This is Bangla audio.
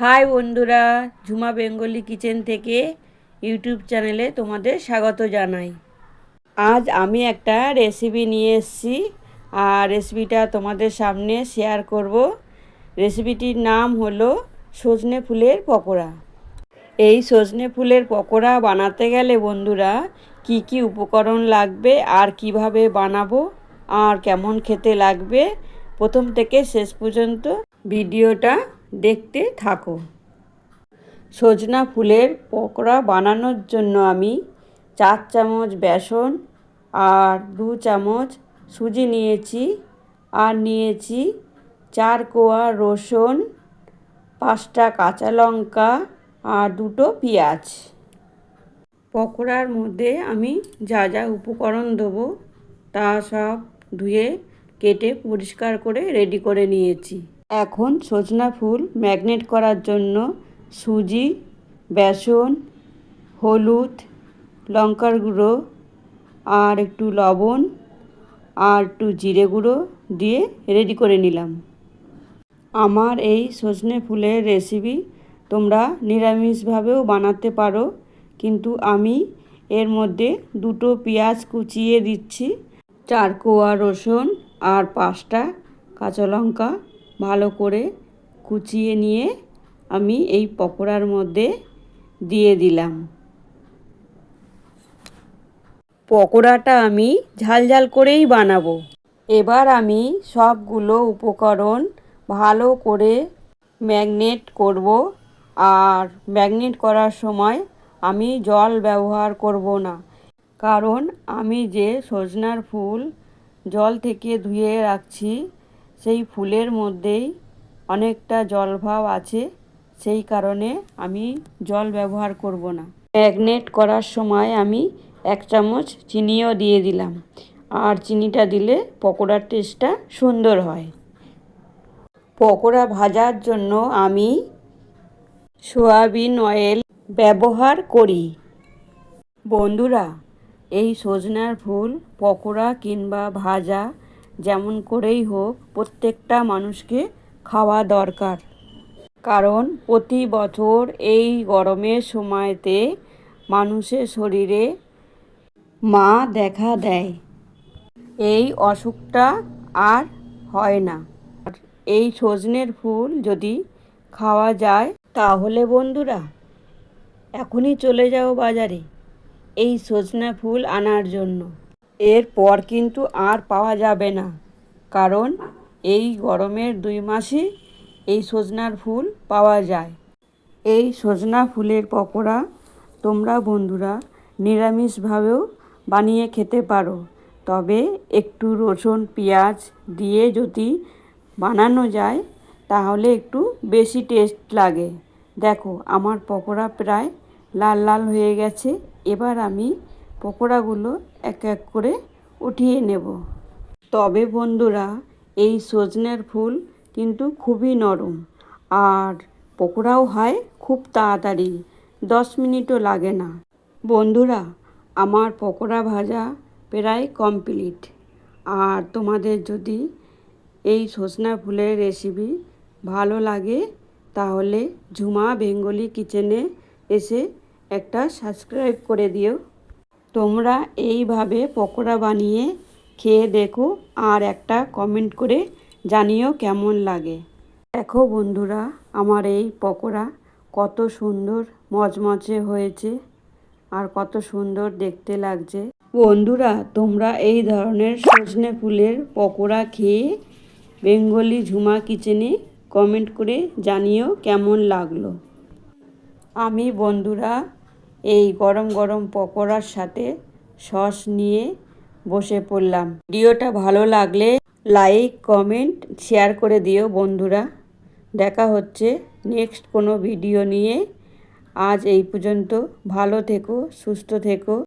হাই বন্ধুরা, ঝুমা বেঙ্গলি কিচেন থেকে ইউটিউব চ্যানেলে তোমাদের স্বাগত জানাই। আজ আমি একটা রেসিপি নিয়ে এসেছি, আর রেসিপিটা তোমাদের সামনে শেয়ার করব। রেসিপিটির নাম হলো সজনে ফুলের পকোড়া। এই সজনে ফুলের পকোড়া বানাতে গেলে বন্ধুরা, কি কি উপকরণ লাগবে, আর কীভাবে বানাবো, আর কেমন খেতে লাগবে, প্রথম থেকে শেষ পর্যন্ত ভিডিওটা দেখতে থাকো। সজনা ফুলের পকোড়া বানানোর জন্য আমি চার চামচ বেসন আর দু চামচ সুজি নিয়েছি আর নিয়েছি চার কোয়া রসুন, পাঁচটা কাঁচা লঙ্কা আর দুটো পেঁয়াজ। পকোড়ার মধ্যে আমি যা যা উপকরণ দেবো তা সব ধুয়ে কেটে পরিষ্কার করে রেডি করে নিয়েছি। এখন সজনা ফুল ম্যাগনেট করার জন্য সুজি, বেসন, হলুদ, লঙ্কার গুঁড়ো, আর একটু লবণ, আর একটু জিরে গুঁড়ো দিয়ে রেডি করে নিলাম। আমার এই সজনে ফুলের রেসিপি তোমরা নিরামিষভাবেও বানাতে পারো, কিন্তু আমি এর মধ্যে দুটো পেঁয়াজ কুচিয়ে দিচ্ছি। চার কোয়া রসুন আর পাঁচটা কাঁচা লঙ্কা ভালো করে কুচিয়ে নিয়ে আমি এই পকোড়ার মধ্যে দিয়ে দিলাম। পকোড়াটা আমি ঝাল ঝাল করেই বানাবো। এবার আমি সবগুলো উপকরণ ভালো করে ম্যাগনেট করব আর ম্যাগনেট করার সময় আমি জল ব্যবহার করব না। কারণ আমি যে সজনার ফুল জল থেকে ধুয়ে রাখছি সেই ফুলের মধ্যেই অনেকটা জলভাব আছে, সেই কারণে আমি জল ব্যবহার করব না। ম্যাগনেট করার সময় আমি এক চামচ চিনিও দিয়ে দিলাম। আর চিনিটা দিলে পকোড়ার টেস্টটা সুন্দর হয়। পকোড়া ভাজার জন্য আমি সোয়াবিন অয়েল ব্যবহার করি। বন্ধুরা, এই সজনার ফুল পকোড়া কিংবা ভাজা যেমন করেই হোক, প্রত্যেকটা মানুষকে খাওয়া দরকার। কারণ প্রতি বছর এই গরমের সময়তে মানুষের শরীরে মা দেখা দেয়। এই অসুখটা আর হয় না। এই সজনের ফুল যদি খাওয়া যায়, তাহলে বন্ধুরা, এখনই চলে যাও বাজারে এই সজনা ফুল আনার জন্য। এরপর কিন্তু আর পাওয়া যাবে না। কারণ এই গরমের দুই মাসে এই সজনার ফুল পাওয়া যায়। এই সজনা ফুলের পকোড়া তোমরা বন্ধুরা নিরামিষভাবেও বানিয়ে খেতে পারো। তবে একটু রসুন, পেঁয়াজ দিয়ে যদি বানানো যায়, তাহলে একটু বেশি টেস্ট লাগে। দেখো, আমার পকোড়া প্রায় লাল লাল হয়ে গেছে। এবার আমি পকোড়াগুলো এক এক করে উঠিয়ে নেব। তবে বন্ধুরা, এই সজনের ফুল কিন্তু খুবই নরম। আর পকোড়াও হয় খুব তাড়াতাড়ি, দশ মিনিটও লাগে না। বন্ধুরা, আমার পকোড়া ভাজা প্রায় কমপ্লিট। আর তোমাদের যদি এই সজনা ফুলের রেসিপি ভালো লাগে, তাহলে ঝুমা বেঙ্গলি কিচেনে এসে একটা সাবস্ক্রাইব করে দিও। তোমরা এইভাবে পকোড়া বানিয়ে খেয়ে দেখো আর একটা কমেন্ট করে জানিও কেমন লাগে। দেখো বন্ধুরা, আমার এই পকোড়া কত সুন্দর মচমচে হয়েছে আর কত সুন্দর দেখতে লাগছে। বন্ধুরা, তোমরা এই ধরনের সজনে ফুলের পকোড়া খেয়ে বেঙ্গলি ঝুমা কিচেনে কমেন্ট করে জানিও কেমন লাগল। আমি বন্ধুরা এই গরম গরম পকোড়ার সাথে সস নিয়ে বসে পড়লাম। ভিডিওটা ভালো লাগলে লাইক কমেন্ট শেয়ার করে দিও বন্ধুরা। দেখা হচ্ছে নেক্সট কোনো ভিডিও নিয়ে। আজ এই পর্যন্ত। ভালো থেকো, সুস্থ থেকো।